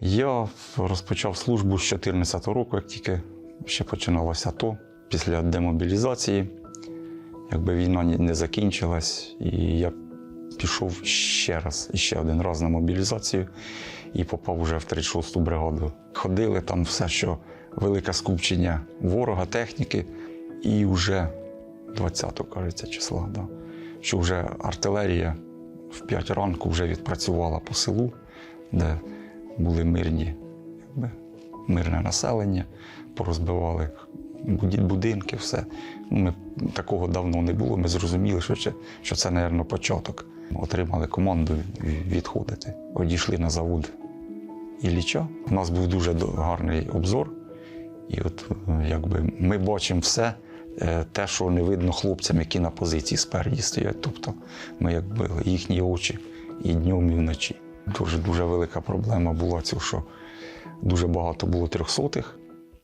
Я розпочав службу з 2014 року, як тільки ще починалося АТО. Після демобілізації, якби війна не закінчилась, і я пішов ще раз, ще один раз на мобілізацію і попав вже в 36-ту бригаду. Ходили там все, що велике скупчення ворога, техніки, і вже 20-го, кажеться, числа, да, що вже артилерія в 5 ранку вже відпрацювала по селу, де були мирні, якби, мирне населення, порозбивали будинки, все. Ми, такого давно не було. Ми зрозуміли, що що це, мабуть, початок. Отримали команду відходити. Одійшли на завод Ілліча. У нас був дуже гарний обзор. І от якби ми бачимо все, е, те, що не видно хлопцям, які на позиції спереді стоять. Тобто ми якби їхні очі і днем, і вночі. Дуже дуже велика проблема була цю, що дуже багато було трьохсотих.